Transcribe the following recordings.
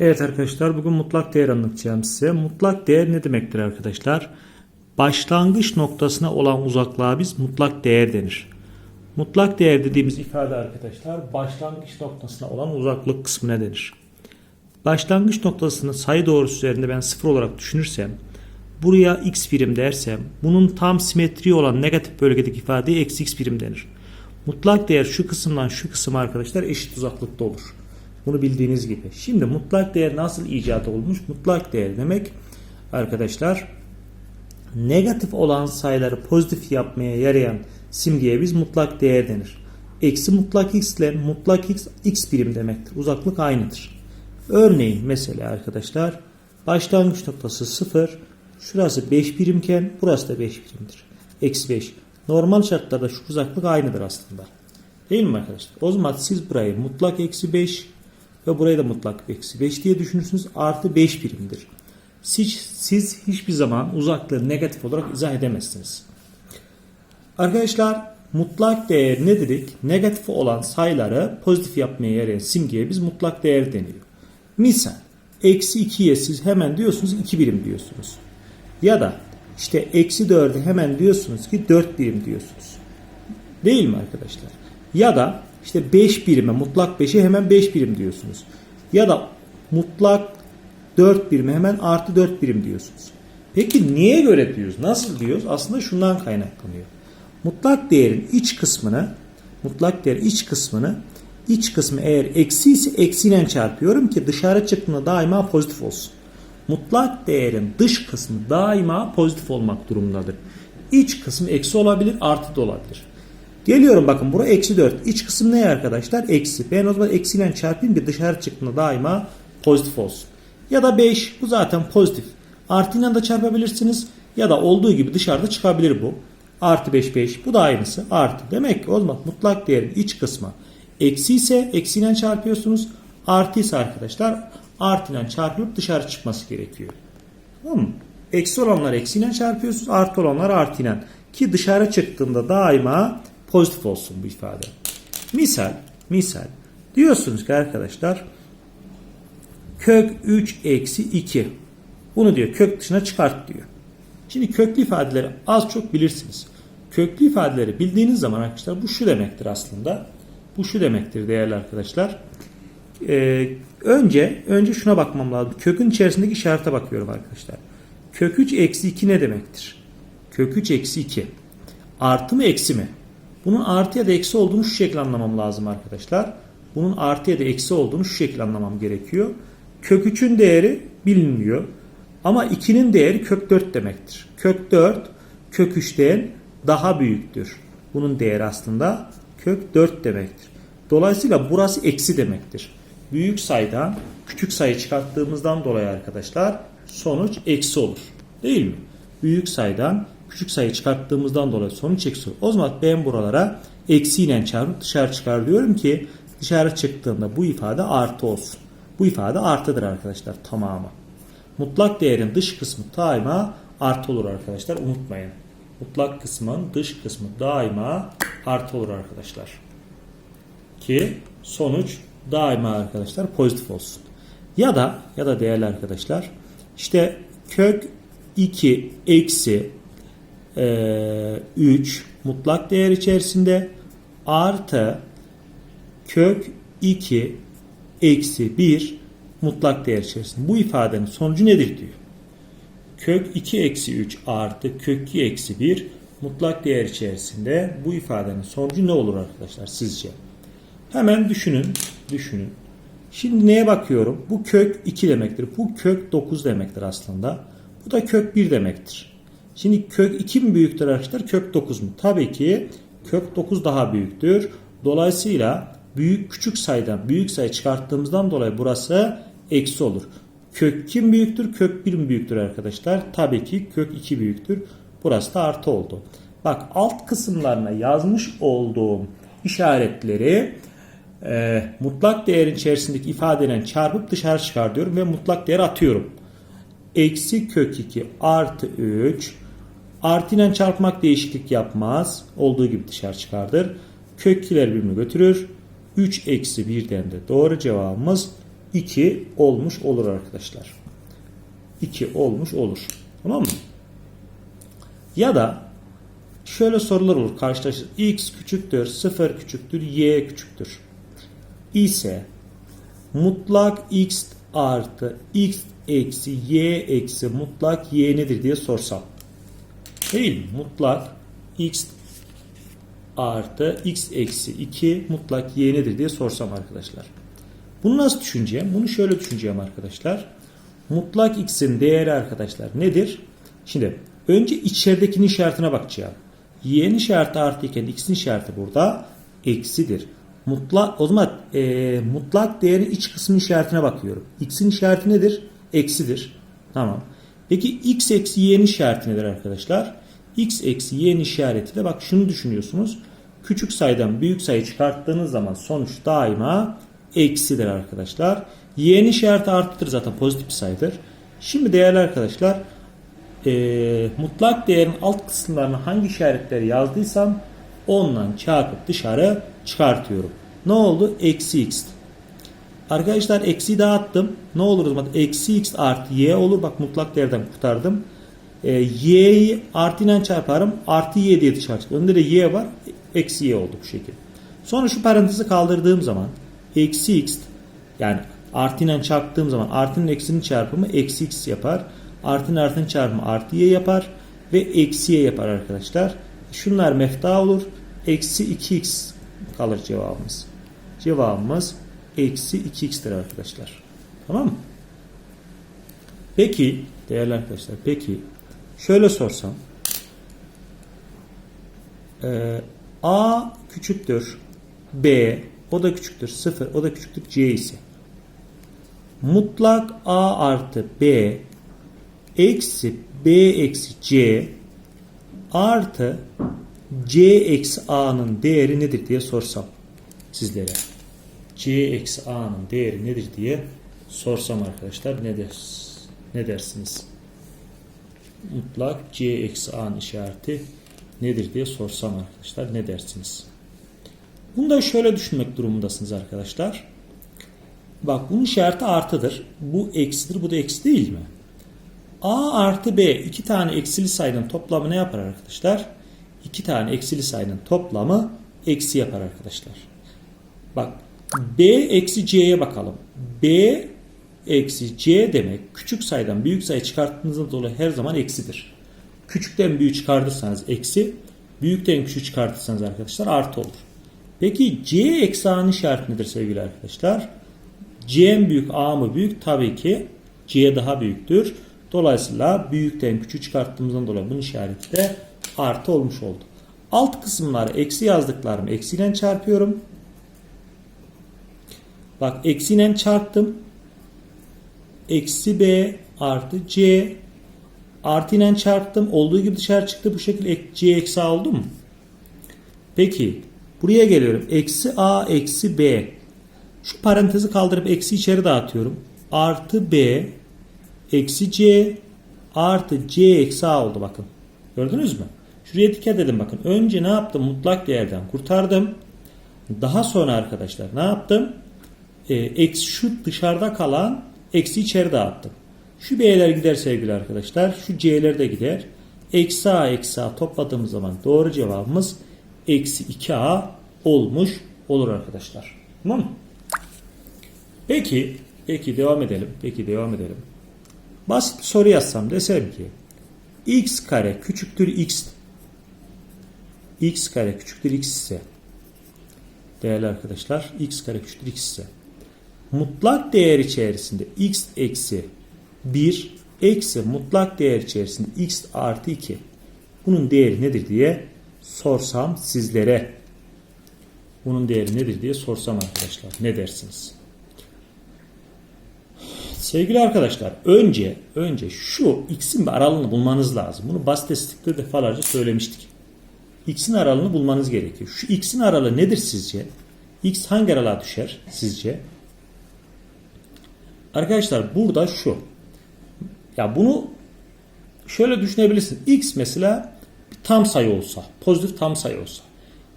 Evet arkadaşlar bugün mutlak değer anlatacağım size. Mutlak değer ne demektir arkadaşlar? Başlangıç noktasına olan uzaklığa biz mutlak değer denir. Mutlak değer dediğimiz ifade arkadaşlar başlangıç noktasına olan uzaklık kısmına denir. Başlangıç noktasını sayı doğrusu üzerinde ben sıfır olarak düşünürsem buraya x birim dersem bunun tam simetri olan negatif bölgedeki ifadeye eksi x birim denir. Mutlak değer şu kısımdan şu kısım arkadaşlar eşit uzaklıkta olur. Bunu bildiğiniz gibi. Şimdi mutlak değer nasıl icat olmuş? Mutlak değer demek arkadaşlar negatif olan sayıları pozitif yapmaya yarayan simgeye biz mutlak değer denir. Eksi mutlak x ile mutlak x x birim demektir. Uzaklık aynıdır. Örneğin mesela arkadaşlar başlangıç noktası 0 şurası 5 birimken burası da 5 birimdir. Eksi 5. Normal şartlarda şu uzaklık aynıdır aslında. Değil mi arkadaşlar? O zaman siz burayı mutlak eksi 5 ve burayı da mutlak eksi 5 diye düşünürsünüz. Artı 5 birimdir. Siz, siz hiçbir zaman uzaklığı negatif olarak izah edemezsiniz. Arkadaşlar mutlak değer ne dedik? Negatif olan sayıları pozitif yapmaya yarayan simgeye biz mutlak değer deniyor. Misal eksi 2'ye siz hemen diyorsunuz 2 birim diyorsunuz. Ya da işte eksi 4'e hemen diyorsunuz ki 4 birim diyorsunuz. Değil mi arkadaşlar? Ya da işte 5 birime mutlak 5'e hemen 5 birim diyorsunuz. Ya da mutlak 4 birime hemen artı 4 birim diyorsunuz. Peki niye göre diyoruz? Nasıl diyoruz? Aslında şundan kaynaklanıyor. Mutlak değerin iç kısmını mutlak değer iç kısmını iç kısmı eğer eksi ise eksiyle çarpıyorum ki dışarı çıktığında daima pozitif olsun. Mutlak değerin dış kısmı daima pozitif olmak durumundadır. İç kısmı eksi olabilir, artı da olabilir. Geliyorum bakın bura eksi 4. İç kısım ne arkadaşlar? Eksi. Ben o zaman eksiyle çarpayım ki dışarı çıktığında daima pozitif olsun. Ya da 5 bu zaten pozitif. Artıyla da çarpabilirsiniz. Ya da olduğu gibi dışarıda çıkabilir bu. Artı 5 5 bu da aynısı. Artı. Demek ki o zaman mutlak değerin iç kısmı eksi ise eksiyle çarpıyorsunuz. Artı ise arkadaşlar artıyla çarpılıp dışarı çıkması gerekiyor. Tamam mı? Eksi olanlar eksiyle çarpıyorsunuz. Artı olanlar artıyla. Ki dışarı çıktığında daima pozitif olsun bu ifade. Misal, misal diyorsunuz ki arkadaşlar kök 3 eksi 2 bunu diyor kök dışına çıkart diyor. Şimdi köklü ifadeleri az çok bilirsiniz. Köklü ifadeleri bildiğiniz zaman arkadaşlar bu şu demektir aslında. Bu şu demektir değerli arkadaşlar. Ee, önce önce şuna bakmam lazım. Kökün içerisindeki işarete bakıyorum arkadaşlar. Kök 3 eksi 2 ne demektir? Kök 3 eksi 2. Artı mı eksi mi? Bunun artı ya da eksi olduğunu şu şekilde anlamam lazım arkadaşlar. Bunun artı ya da eksi olduğunu şu şekilde anlamam gerekiyor. Kök 3'ün değeri bilinmiyor. Ama 2'nin değeri kök 4 demektir. Kök 4 kök 3'ten daha büyüktür. Bunun değeri aslında kök 4 demektir. Dolayısıyla burası eksi demektir. Büyük sayıdan küçük sayı çıkarttığımızdan dolayı arkadaşlar sonuç eksi olur. Değil mi? Büyük sayıdan küçük sayı çıkarttığımızdan dolayı sonuç eksi. O zaman ben buralara eksiyle çarpıp dışarı çıkar diyorum ki dışarı çıktığında bu ifade artı olsun. Bu ifade artıdır arkadaşlar tamamı. Mutlak değerin dış kısmı daima artı olur arkadaşlar unutmayın. Mutlak kısmın dış kısmı daima artı olur arkadaşlar. Ki sonuç daima arkadaşlar pozitif olsun. Ya da ya da değerli arkadaşlar işte kök 2 eksi e, 3 mutlak değer içerisinde artı kök 2 eksi 1 mutlak değer içerisinde. Bu ifadenin sonucu nedir diyor. Kök 2 eksi 3 artı kök 2 eksi 1 mutlak değer içerisinde bu ifadenin sonucu ne olur arkadaşlar sizce? Hemen düşünün. Düşünün. Şimdi neye bakıyorum? Bu kök 2 demektir. Bu kök 9 demektir aslında. Bu da kök 1 demektir. Şimdi kök 2 mi büyüktür arkadaşlar? Kök 9 mu? Tabii ki kök 9 daha büyüktür. Dolayısıyla büyük küçük sayıdan büyük sayı çıkarttığımızdan dolayı burası eksi olur. Kök kim büyüktür? Kök 1 mi büyüktür arkadaşlar? Tabii ki kök 2 büyüktür. Burası da artı oldu. Bak alt kısımlarına yazmış olduğum işaretleri e, mutlak değerin içerisindeki ifadeden çarpıp dışarı çıkar diyorum ve mutlak değer atıyorum. Eksi kök 2 artı 3 artı ile çarpmak değişiklik yapmaz. Olduğu gibi dışarı çıkardır. Kök 2'ler birbirini götürür. 3 eksi 1'den de doğru cevabımız 2 olmuş olur arkadaşlar. 2 olmuş olur. Tamam mı? Ya da şöyle sorular olur karşılaşır. x küçüktür, 0 küçüktür, y küçüktür. ise mutlak x artı x eksi y eksi mutlak y nedir diye sorsam. Değil? Mutlak x artı x eksi 2 mutlak y nedir diye sorsam arkadaşlar. Bunu nasıl düşüneceğim? Bunu şöyle düşüneceğim arkadaşlar. Mutlak x'in değeri arkadaşlar nedir? Şimdi önce içeridekinin işaretine bakacağım. y'nin işareti artı iken x'in işareti burada eksidir. Mutlak, o zaman e, mutlak değerin iç kısmının işaretine bakıyorum. x'in işareti nedir? Eksidir. Tamam. Peki x eksi y'nin işareti nedir arkadaşlar? x eksi y'nin işareti de bak şunu düşünüyorsunuz. Küçük sayıdan büyük sayı çıkarttığınız zaman sonuç daima eksidir arkadaşlar. Y'nin işareti artıdır zaten pozitif bir sayıdır. Şimdi değerli arkadaşlar e, mutlak değerin alt kısımlarına hangi işaretleri yazdıysam ondan çarpıp dışarı çıkartıyorum. Ne oldu? Eksi x. Arkadaşlar eksi dağıttım. Ne olur o zaman? Eksi x artı y olur. Bak mutlak değerden kurtardım. E, y'yi artı ile çarparım. Artı y diye dışarı çıkıyor. Önde de y var. Eksi y oldu bu şekilde. Sonra şu parantezi kaldırdığım zaman eksi x yani artı ile çarptığım zaman artının eksinin çarpımı eksi x yapar. Artının artının çarpımı artı y yapar. Ve eksi y yapar arkadaşlar. Şunlar mefta olur. Eksi 2x kalır cevabımız. Cevabımız eksi 2x'tir arkadaşlar. Tamam mı? Peki değerli arkadaşlar peki şöyle sorsam e, a küçüktür b o da küçüktür 0 o da küçüktür c ise mutlak a artı b eksi b eksi c artı c eksi a'nın değeri nedir diye sorsam sizlere. C eksi a'nın değeri nedir diye sorsam arkadaşlar ne, der, ne dersiniz? Mutlak c eksi a'nın işareti nedir diye sorsam arkadaşlar ne dersiniz? Bunu da şöyle düşünmek durumundasınız arkadaşlar. Bak bunun işareti artıdır. Bu eksidir. Bu da eksi değil mi? A artı B iki tane eksili sayının toplamı ne yapar arkadaşlar? İki tane eksili sayının toplamı eksi yapar arkadaşlar. Bak B eksi C'ye bakalım. B eksi C demek küçük sayıdan büyük sayı çıkarttığınızda dolayı her zaman eksidir. Küçükten büyük çıkartırsanız eksi, büyükten küçük çıkartırsanız arkadaşlar artı olur. Peki C eksi A'nın işareti nedir sevgili arkadaşlar? C büyük A mı büyük? Tabii ki C daha büyüktür. Dolayısıyla büyükten küçük çıkarttığımızdan dolayı bunun işareti de artı olmuş oldu. Alt kısımları eksi yazdıklarımı eksiyle çarpıyorum. Bak eksiyle çarptım. Eksi B artı C artı ile çarptım. Olduğu gibi dışarı çıktı. Bu şekilde C eksi A oldu mu? Peki buraya geliyorum. Eksi A eksi B. Şu parantezi kaldırıp eksi içeri dağıtıyorum. Artı B eksi C artı C eksi A oldu bakın. Gördünüz mü? Şuraya dikkat edin bakın. Önce ne yaptım? Mutlak değerden kurtardım. Daha sonra arkadaşlar ne yaptım? Eksi şu dışarıda kalan eksi içeri dağıttım. Şu B'ler gider sevgili arkadaşlar. Şu C'ler de gider. Eksi A eksi A topladığımız zaman doğru cevabımız eksi 2A olmuş olur arkadaşlar. Tamam? Peki, peki devam edelim. Peki devam edelim. Basit bir soru yazsam desem ki x kare küçüktür x x kare küçüktür x ise değerli arkadaşlar x kare küçüktür x ise mutlak değer içerisinde x eksi 1 eksi mutlak değer içerisinde x artı 2 bunun değeri nedir diye sorsam sizlere bunun değeri nedir diye sorsam arkadaşlar ne dersiniz? Sevgili arkadaşlar önce önce şu x'in bir aralığını bulmanız lazım. Bunu basitestikte defalarca söylemiştik. X'in aralığını bulmanız gerekiyor. Şu x'in aralığı nedir sizce? X hangi aralığa düşer sizce? Arkadaşlar burada şu. Ya bunu şöyle düşünebilirsin. X mesela bir tam sayı olsa, pozitif tam sayı olsa.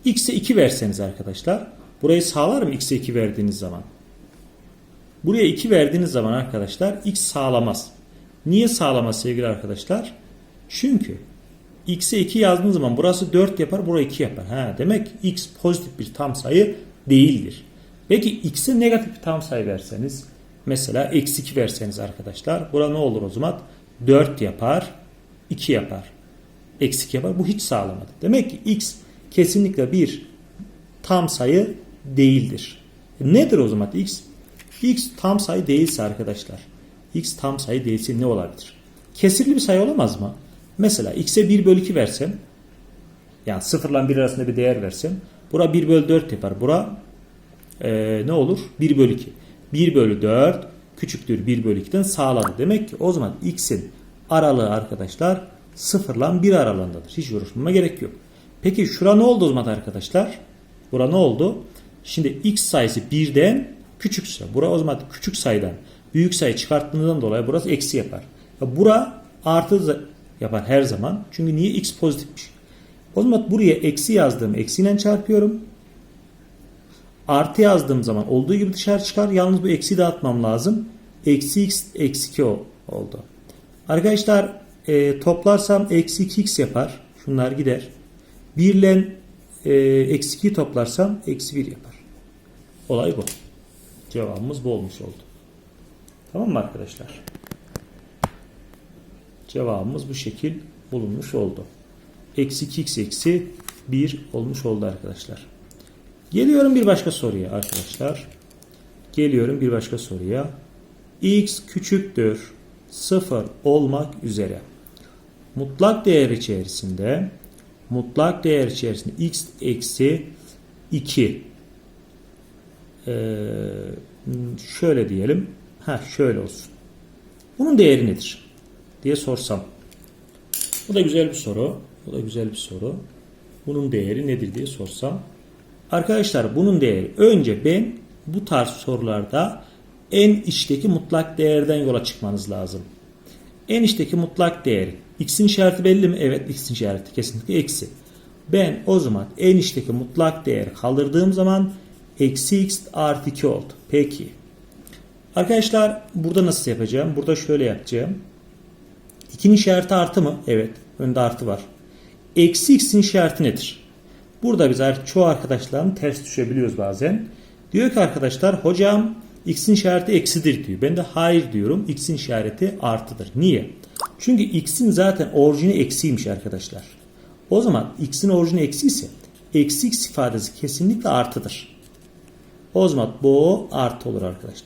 X'e 2 verseniz arkadaşlar, burayı sağlar mı X'e 2 verdiğiniz zaman? Buraya 2 verdiğiniz zaman arkadaşlar x sağlamaz. Niye sağlamaz sevgili arkadaşlar? Çünkü x'e 2 yazdığınız zaman burası 4 yapar, burası 2 yapar. Ha, demek x pozitif bir tam sayı değildir. Peki x'e negatif bir tam sayı verseniz mesela eksi 2 verseniz arkadaşlar bura ne olur o zaman? 4 yapar, 2 yapar. Eksi 2 yapar. Bu hiç sağlamadı. Demek ki x kesinlikle bir tam sayı değildir. Nedir o zaman x? x tam sayı değilse arkadaşlar. x tam sayı değilse ne olabilir? Kesirli bir sayı olamaz mı? Mesela x'e 1 bölü 2 versem yani 0 ile 1 arasında bir değer versem bura 1 bölü 4 yapar. Bura e, ne olur? 1 bölü 2. 1 bölü 4 küçüktür 1 bölü 2'den sağladı. Demek ki o zaman x'in aralığı arkadaşlar 0 ile 1 aralığındadır. Hiç uğraşmama gerek yok. Peki şura ne oldu o zaman arkadaşlar? Bura ne oldu? Şimdi x sayısı 1'den küçükse, bura o zaman küçük sayıdan büyük sayı çıkarttığından dolayı burası eksi yapar. Ya Bura artı yapar her zaman. Çünkü niye x pozitifmiş. O zaman buraya eksi yazdığım eksiyle çarpıyorum. Artı yazdığım zaman olduğu gibi dışarı çıkar. Yalnız bu eksiyi dağıtmam lazım. Eksi x eksi 2 oldu. Arkadaşlar e, toplarsam eksi 2x yapar. Şunlar gider. 1 ile e, eksi 2'yi toplarsam eksi 1 yapar. Olay bu. Cevabımız bu olmuş oldu. Tamam mı arkadaşlar? Cevabımız bu şekil bulunmuş oldu. Eksi 2x eksi 1 olmuş oldu arkadaşlar. Geliyorum bir başka soruya arkadaşlar. Geliyorum bir başka soruya. x küçüktür 0 olmak üzere. Mutlak değer içerisinde mutlak değer içerisinde x eksi 2 ee, şöyle diyelim. Ha şöyle olsun. Bunun değeri nedir? diye sorsam. Bu da güzel bir soru. Bu da güzel bir soru. Bunun değeri nedir diye sorsam. Arkadaşlar bunun değeri önce ben bu tarz sorularda en içteki mutlak değerden yola çıkmanız lazım. En içteki mutlak değeri. X'in işareti belli mi? Evet X'in işareti kesinlikle eksi. Ben o zaman en içteki mutlak değeri kaldırdığım zaman eksi X artı 2 oldu. Peki. Arkadaşlar burada nasıl yapacağım? Burada şöyle yapacağım. 2'nin işareti artı mı? Evet. Önde artı var. Eksi x'in işareti nedir? Burada biz çoğu arkadaşların ters düşebiliyoruz bazen. Diyor ki arkadaşlar hocam x'in işareti eksidir diyor. Ben de hayır diyorum. x'in işareti artıdır. Niye? Çünkü x'in zaten orijini eksiymiş arkadaşlar. O zaman x'in orijini eksi ise eksi x ifadesi kesinlikle artıdır. O zaman bu artı olur arkadaşlar.